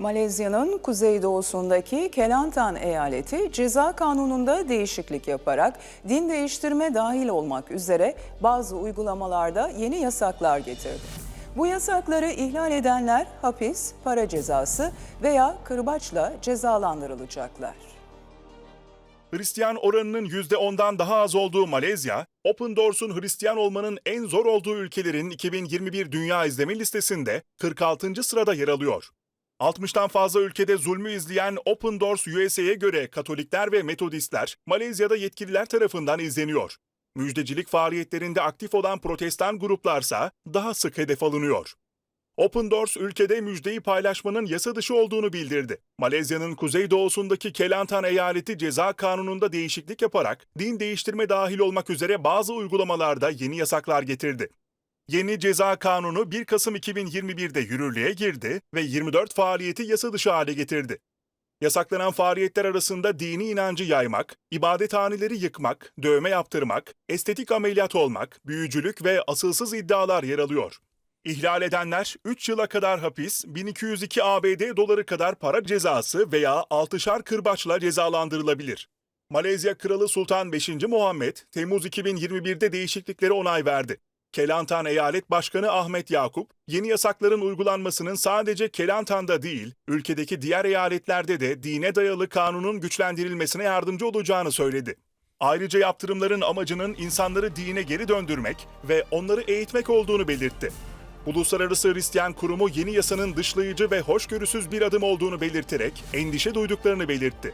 Malezya'nın kuzeydoğusundaki Kelantan eyaleti ceza kanununda değişiklik yaparak din değiştirme dahil olmak üzere bazı uygulamalarda yeni yasaklar getirdi. Bu yasakları ihlal edenler hapis, para cezası veya kırbaçla cezalandırılacaklar. Hristiyan oranının %10'dan daha az olduğu Malezya, Open Doors'un Hristiyan olmanın en zor olduğu ülkelerin 2021 Dünya İzleme listesinde 46. sırada yer alıyor. 60'tan fazla ülkede zulmü izleyen Open Doors USA'ya göre Katolikler ve Metodistler Malezya'da yetkililer tarafından izleniyor. Müjdecilik faaliyetlerinde aktif olan protestan gruplarsa daha sık hedef alınıyor. Open Doors ülkede müjdeyi paylaşmanın yasa dışı olduğunu bildirdi. Malezya'nın kuzeydoğusundaki Kelantan eyaleti ceza kanununda değişiklik yaparak din değiştirme dahil olmak üzere bazı uygulamalarda yeni yasaklar getirdi. Yeni ceza kanunu 1 Kasım 2021'de yürürlüğe girdi ve 24 faaliyeti yasa dışı hale getirdi. Yasaklanan faaliyetler arasında dini inancı yaymak, ibadethaneleri yıkmak, dövme yaptırmak, estetik ameliyat olmak, büyücülük ve asılsız iddialar yer alıyor. İhlal edenler 3 yıla kadar hapis, 1202 ABD doları kadar para cezası veya 6'şar kırbaçla cezalandırılabilir. Malezya Kralı Sultan 5. Muhammed, Temmuz 2021'de değişikliklere onay verdi. Kelantan Eyalet Başkanı Ahmet Yakup, yeni yasakların uygulanmasının sadece Kelantan'da değil, ülkedeki diğer eyaletlerde de dine dayalı kanunun güçlendirilmesine yardımcı olacağını söyledi. Ayrıca yaptırımların amacının insanları dine geri döndürmek ve onları eğitmek olduğunu belirtti. Uluslararası Hristiyan Kurumu yeni yasanın dışlayıcı ve hoşgörüsüz bir adım olduğunu belirterek endişe duyduklarını belirtti.